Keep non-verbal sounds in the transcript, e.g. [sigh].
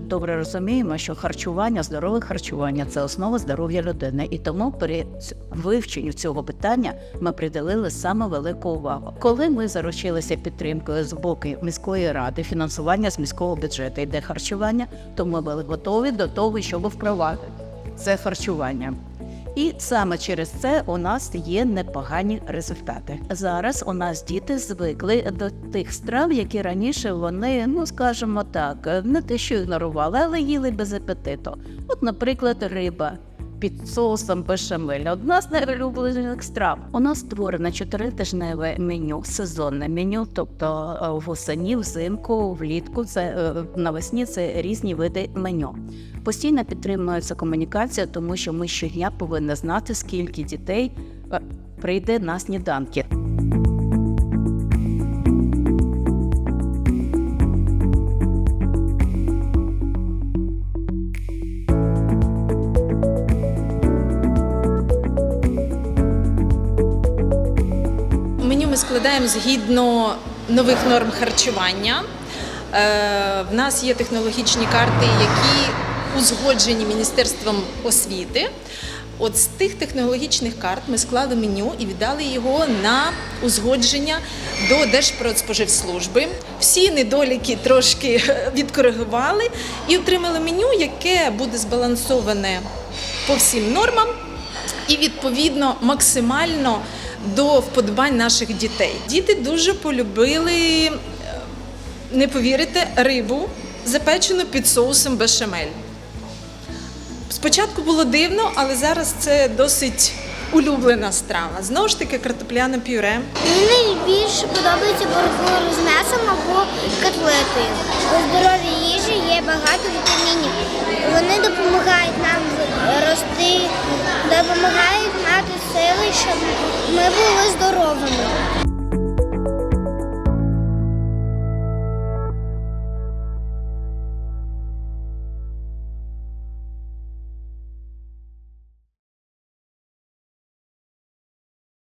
добре розуміємо, що харчування, здорове харчування це основа здоров'я людини, і тому при вивченню цього питання ми приділили саме велику увагу. Коли ми заручилися підтримкою з боку міської ради, фінансування з міського бюджету йде харчування, то ми були готові до того, щоб впровадити це харчування. І саме через це у нас є непогані результати. Зараз у нас діти звикли до тих страв, які раніше вони, ну скажімо так, не те, що ігнорували, але їли без апетиту. От, наприклад, риба. Під соусом бешамель. Одна з найулюблених страв. Нас створено чотиритижневе меню, сезонне меню, тобто е, восені, взимку, влітку, це е, навесні це різні види меню. Постійно підтримується комунікація, тому що ми щодня повинні знати, скільки дітей е, прийде на сніданки. Ми складаємо згідно нових норм харчування. Е, В нас є технологічні карти, які узгоджені Міністерством освіти. От з тих технологічних карт ми склали меню і віддали його на узгодження до Держпродспоживслужби. Всі недоліки трошки [laughs] відкоригували і отримали меню, яке буде збалансоване по всім нормам і відповідно максимально до вподобань наших дітей. Діти дуже полюбили, е, не повірите, рибу, запечену під соусом бешамель. Спочатку було дивно, але зараз це досить улюблена страва. Знову ж таки, картопляне пюре. Мені більше подобається бургер з м'ясом або котлети. У здоровій їжі є багато вітамінів. Ми були здоровими.